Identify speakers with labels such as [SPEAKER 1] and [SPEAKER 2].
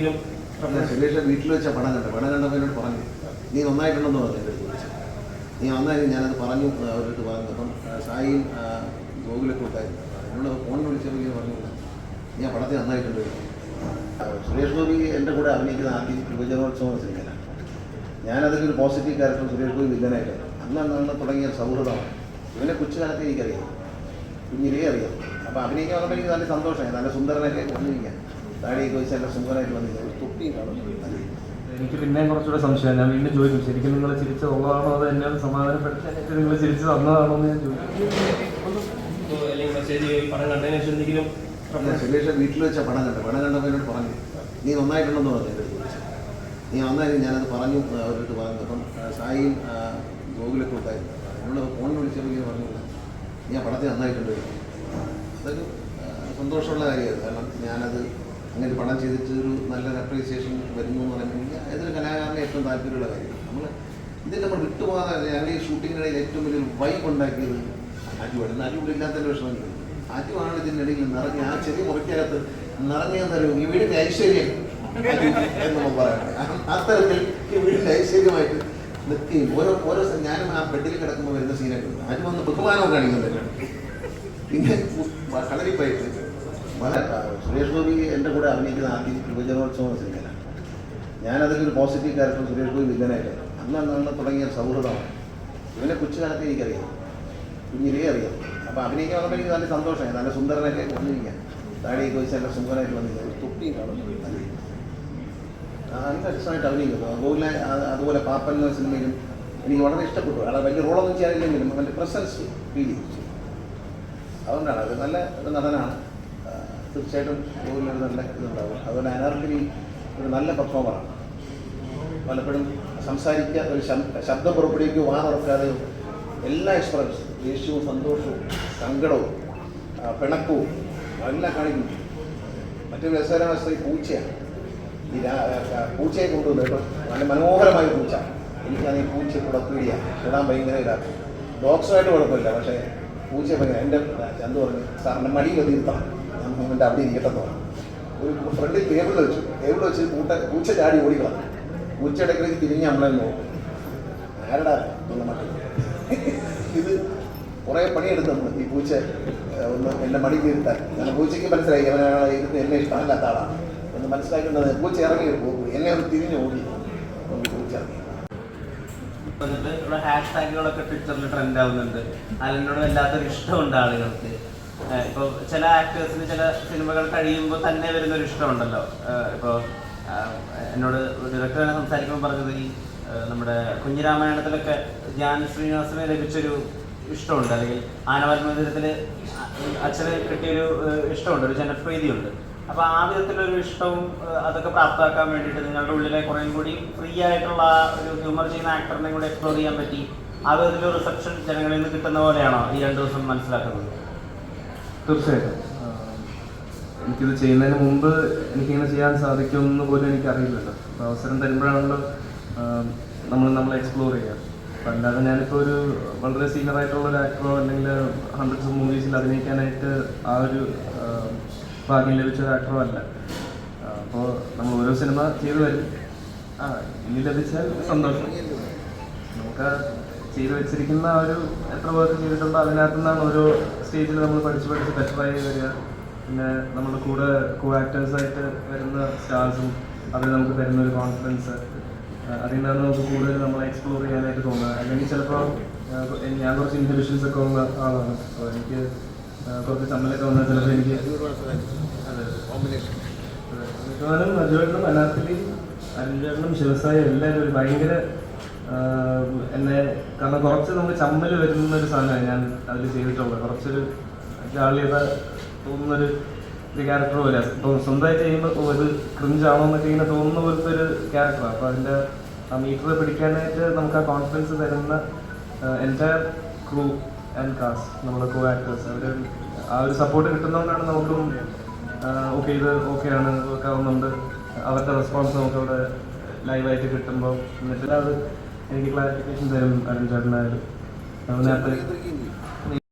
[SPEAKER 1] എന്തെങ്കിലും
[SPEAKER 2] ഞാൻ സുരേഷ് വീട്ടിൽ വെച്ച പണം കണ്ട പണം കണ്ടപ്പോൾ എന്നോട് പറഞ്ഞു നീ നന്നായിട്ടുണ്ടെന്ന് പറഞ്ഞു എന്റെ അടുത്ത് വിളിച്ചു നീ നന്നായി ഞാനത് പറഞ്ഞു അവരോട് പറഞ്ഞു. അപ്പം ആ, സായിയും ആ, ഗോകുലൊക്കെ ഉണ്ടായിരുന്നു. എന്നോട് ഫോൺ വിളിച്ചപ്പോൾ ഇങ്ങനെ പറഞ്ഞു ഞാൻ പടത്തിൽ നന്നായിട്ടുണ്ട്. സുരേഷ് ഗോപി എന്റെ കൂടെ അഭിനയിക്കുന്ന ആദ്യം യുവജനോത്സവം സിനിമയിലാണ്. ഞാനതിലൊരു പോസിറ്റീവ് ക്യാരക്ടർ സുരേഷ് ഗോപി വില്ലനായിട്ടാണ് അന്ന് അന്ന് തുടങ്ങിയ സൗഹൃദമാണ് ഇവനെ കൊച്ചുകാലത്ത് എനിക്കറിയാം. കുഞ്ഞിലേ അറിയാം. അപ്പോൾ അഭിനയിക്കാൻ വന്നപ്പോൾ എനിക്ക് നല്ല സന്തോഷമായി. നല്ല സുന്ദരനൊക്കെ വന്നിരിക്കാൻ താടിയൊക്കെ വെച്ച് നല്ല സുന്ദരമായിട്ട് വന്നിരിക്കുക തൊപ്പിയും കാണും.
[SPEAKER 3] എനിക്ക് പിന്നെയും കുറച്ചുകൂടെ സംശയം. ഞാൻ വീണ്ടും ചോദിക്കും ശരിക്കും നിങ്ങൾ ചിരിച്ച അത് അതോ എന്നെ സമാധാനപ്പെടുത്താനായിട്ട് നിങ്ങൾ ചിരിച്ചു തന്നതാണോ എന്ന് ഞാൻ ചോദിക്കും.
[SPEAKER 2] സുരേഷ് വീട്ടിൽ വെച്ച പണം കണ്ട പണം കണ്ടപ്പോൾ എന്നോട് പറഞ്ഞു നീ നന്നായിട്ടുണ്ടെന്ന് പറഞ്ഞു എന്റെ അടുത്ത് വിളിച്ചു നീ നന്നായിരുന്നു ഞാനത് പറഞ്ഞു അവരോട് പറഞ്ഞു. അപ്പം സായിയും ഗോകുലൊക്കെ ഉണ്ടായിരുന്നു. നമ്മൾ ഫോൺ വിളിച്ചപ്പോൾ ഇങ്ങനെ പറഞ്ഞു ഞാൻ പടത്തിൽ നന്നായിട്ടുണ്ട്? അതൊരു സന്തോഷമുള്ള കാര്യമായിരുന്നു കാരണം ഞാനത് അങ്ങനെ പണം ചെയ്തിട്ടൊരു നല്ല അപ്രീസിയേഷൻ വരുന്നു എന്ന് എനിക്ക് ഏതൊരു കലാകാരനെ ഏറ്റവും താല്പര്യമുള്ള കാര്യമാണ് നമ്മൾ ഇതിൽ നമ്മൾ വിട്ടുപോകാതെ ഞങ്ങൾ ഈ ഷൂട്ടിങ്ങിനിടയിൽ ഏറ്റവും വലിയൊരു വൈബ് ഉണ്ടാക്കിയത് ഇന്ന് ആറ്റുകൂടി ഇല്ലാത്തതിന്റെ വിഷമമില്ല ആറ്റുമാണ് ഇതിനിടയിൽ നിറഞ്ഞ ആ ചെറിയ മുറിക്കകത്ത് നിറഞ്ഞ തരവും ഈ വീടിന്റെ ഐശ്വര്യം എന്ന് നമ്മൾ പറയണം അത്തരത്തിൽ ഈ വീടിന്റെ ഐശ്വര്യമായിട്ട് നിൽക്കുകയും ഓരോ ഓരോ ഞാനും ആ ബെഡിൽ കിടക്കുമ്പോൾ വരുന്ന സീനൊക്കെ ഉണ്ട്. ആറ്റു വന്ന് ബഹുമാനവും കാണിക്കുന്നുണ്ട്. പിന്നെ കളരിപ്പായിട്ട് സുരേഷ് ഗോപി എന്റെ കൂടെ അഭിനയിക്കുന്ന ആദ്യ യുവജനോത്സവം സിനിമയിലാണ്. ഞാനതിലൊരു പോസിറ്റീവ് ക്യാരക്ടർ സുരേഷ് ഗോപി വില്ലനായിട്ടാണ് അന്ന് അന്ന് തുടങ്ങിയ സൗഹൃദമാണ്. ഇവനെ കൊച്ചുകാലത്ത് എനിക്കറിയാം. കുഞ്ഞിലേ അറിയാം. അപ്പോൾ അഭിനയിക്കാൻ വന്നപ്പോൾ എനിക്ക് നല്ല സന്തോഷമായി. നല്ല സുന്ദരനൊക്കെ വന്നിരിക്കാൻ. താടിയൊക്കെ വെച്ച് നല്ല സുന്ദരനായിട്ട് വന്നിരിക്കുക ഒരു തൊപ്പിയും കാണും നല്ല രസമായിട്ട് അഭിനയിക്കുന്നു. അതുപോലെ അതുപോലെ പാപ്പൻ എന്ന സിനിമയിലും എനിക്ക് വളരെ ഇഷ്ടപ്പെട്ടു. അയാളെ വലിയ റോളൊന്നും ചെയ്യാനില്ലെങ്കിലും അവന്റെ പ്രസൻസ് ഫീൽ ചെയ്തു. അതുകൊണ്ടാണ് അത് നല്ല നടനാണ്. തീർച്ചയായിട്ടും ഗോകുലിനൊരു നല്ല ഇതുണ്ടാവും. അതുപോലെ അനാർക്കലി ഒരു നല്ല പെർഫോമറാണ് പലപ്പോഴും സംസാരിക്കുക ഒരു ശബ്ദ- പുറപ്പെടുവിക്കുക വാ തുറക്കാതെ എല്ലാ എക്സ്പ്രൻസും ദേഷ്യവും സന്തോഷവും സങ്കടവും പിണക്കവും എല്ലാം കാണിക്കുന്നു മറ്റൊരു രസകരമായ സ്ത്രീ പൂച്ചയാണ്. ഈ പൂച്ചയെ കൊണ്ടുവന്നു കേട്ടോ നല്ല മനോഹരമായ പൂച്ച. എനിക്കാണ് ഈ പൂച്ച കൂടെ പേടിയാണ് ഇടാൻ ഭയങ്കര ഇതാക്കും ഡോഗ്സുമായിട്ട് കുഴപ്പമില്ല പക്ഷേ പൂച്ച ഭയങ്കര എന്റെ ചന്തു പറഞ്ഞു സാറിന്റെ മടിയിൽ തീർത്താം ഞാൻ എന്റെ അവിടെ ഇരിക്കട്ടെ പറഞ്ഞു. ഒരു ഫ്രണ്ടിൽ ടേബിൾ വെച്ചു. ടേബിൾ വെച്ച് കൂട്ട പൂച്ച ചാടി ഓടിക്കളാം പൂച്ച ഇടയ്ക്കിടയ്ക്ക് തിരിഞ്ഞ് നമ്മളെ നോക്കും. ആരടാ മട്ടിൽ ഇത് കുറേ പണിയെടുത്ത് നമ്മൾ ഈ പൂച്ച ഒന്ന് എന്റെ മടി തീർത്താൻ. കാരണം പൂച്ചയ്ക്ക് മനസ്സിലായി അവനാണ് ഇരുന്ന് എന്നെ ഇഷ്ടമല്ലാത്ത ആളാണ് എന്ന് മനസ്സിലാക്കേണ്ടത് പൂച്ച ഇറങ്ങി പോകും എന്നെ ഒന്ന് തിരിഞ്ഞ് ഓടി. പൂച്ച
[SPEAKER 4] ഹാഷ് ട്വിറ്ററിൽ ട്രെൻഡ് ആവുന്നുണ്ട്. അലനോട് വല്ലാത്തൊരു ഇഷ്ടമുണ്ട് ആളുകൾക്ക്. ഇപ്പൊ ചില ആക്ടേഴ്സിന് ചില സിനിമകൾ കഴിയുമ്പോൾ തന്നെ വരുന്ന ഒരു ഇഷ്ടമുണ്ടല്ലോ ഇപ്പോ എന്നോട് ഡയറക്ടർ തന്നെ സംസാരിക്കുമ്പോൾ പറഞ്ഞത് ഈ നമ്മുടെ കുഞ്ഞിരാമായണത്തിലൊക്കെ ധ്യാൻ ശ്രീനിവാസന് ലഭിച്ചൊരു ഇഷ്ടമുണ്ട്. അല്ലെങ്കിൽ ആനവാൽമന്ദിരത്തിൽ അച്ഛന് കിട്ടിയൊരു ഇഷ്ടമുണ്ട്. ഒരു ജനപ്രീതിയുണ്ട്. അപ്പൊ ആ വിധത്തിലൊരു ഇഷ്ടവും അതൊക്കെ പ്രാപ്തമാക്കാൻ വേണ്ടിയിട്ട് നിങ്ങളുടെ ഉള്ളിലെ കുറേ കൂടി ഫ്രീ ആയിട്ടുള്ള ഒരു ഹ്യൂമർ ചെയ്യുന്ന ആക്ടറിനെ കൂടി എക്സ്പ്ലോർ ചെയ്യാൻ പറ്റി. ആ വിധത്തിലൊരു റിസപ്ഷൻ ജനങ്ങളിൽ നിന്ന് കിട്ടുന്ന പോലെയാണോ ഈ രണ്ടു ദിവസം മനസ്സിലാക്കുന്നത്?
[SPEAKER 3] തീർച്ചയായിട്ടും. എനിക്കിത് ചെയ്യുന്നതിന് മുമ്പ് എനിക്കിങ്ങനെ ചെയ്യാൻ സാധിക്കുമെന്ന് പോലും എനിക്കറിയില്ലല്ലോ. അവസരം തരുമ്പോഴാണല്ലോ നമ്മൾ നമ്മൾ എക്സ്പ്ലോർ ചെയ്യുക. അല്ലാതെ ഞാനിപ്പോൾ ഒരു വളരെ സീനിയർ ആയിട്ടുള്ള ഒരു ആക്ടറോ അല്ലെങ്കിൽ ഹൺഡ്രഡ്സ് ഓഫ് മൂവീസിൽ അഭിനയിക്കാനായിട്ട് ആ ഒരു ഭാഗ്യം ലഭിച്ച ഒരു ആക്ടറോ അല്ല. അപ്പോൾ നമ്മൾ ഓരോ സിനിമ ചെയ്തു വരും. ആ ഇനി ലഭിച്ചാൽ സന്തോഷം. നമുക്ക് ചെയ്തു വെച്ചിരിക്കുന്ന ആ ഒരു എത്ര പേർക്ക് ചെയ്തിട്ടുണ്ടോ അതിനകത്തുനിന്നാണ് ഓരോ സ്റ്റേജിൽ നമ്മൾ പഠിച്ച് പഠിച്ച് ബെറ്ററായി വരിക. പിന്നെ നമ്മുടെ കൂടെ കോ ആക്ടേഴ്സായിട്ട് വരുന്ന സ്റ്റാർസും അവർ നമുക്ക് തരുന്ന ഒരു കോൺഫിഡൻസ് അതിൽ നിന്നാണ് നമുക്ക് കൂടുതൽ നമ്മൾ എക്സ്പ്ലോർ ചെയ്യാനായിട്ട് തോന്നുക അല്ലെങ്കിൽ ചിലപ്പോൾ ഞാൻ കുറച്ച് ഇൻഹിബിഷൻസ് ഒക്കെ ഉള്ള ആളാണ്. അപ്പോൾ എനിക്ക് കുറച്ച് ചമ്മലൊക്കെ വന്നാൽ ചിലപ്പോൾ എനിക്ക് മിക്കവാറും മജുവേട്ടനും അനാർക്കലി അരുൺചേട്ടനും ശിവസായും എല്ലാവരും ഒരു ഭയങ്കര എന്നെ കാരണം കുറച്ച് നമുക്ക് ചമ്മൽ വരുന്ന ഒരു സാധനമാണ് ഞാൻ അതിൽ ചെയ്തിട്ടുള്ളത്. കുറച്ചൊരു ജാളിയത തോന്നുന്നൊരു ഒരു ക്യാരക്ടർ പോലെ സ്വന്തമായിട്ട് ചെയ്യുമ്പോൾ ഒരു ക്രിഞ്ചാണോ എന്നൊക്കെ ഇങ്ങനെ തോന്നുന്ന പോലത്തെ ഒരു ക്യാരക്ടറാണ് അപ്പോൾ അതിന്റെ ആ മീറ്റർ പിടിക്കാനായിട്ട് നമുക്ക് ആ കോൺഫിഡൻസ് തരുന്ന എന്റെ ക്രൂ ആൻഡ് കാസ്റ്റ് നമ്മുടെ കോ ആക്ടേഴ്സ് അവർ ആ ഒരു സപ്പോർട്ട് കിട്ടുന്നതുകൊണ്ടാണ് നമുക്കും ഓക്കെ ഇത് ഓക്കെ ആണ് ഒക്കെ ആവുന്നുണ്ട്. അവരുടെ റെസ്പോൺസ് നമുക്കവിടെ ലൈവായിട്ട് കിട്ടുമ്പോൾ എന്നിട്ട് അത് എനിക്ക് ക്ലാരിഫിക്കേഷൻ തരും അരുൺ ചേട്ടനായാലും അത് നേരത്തെ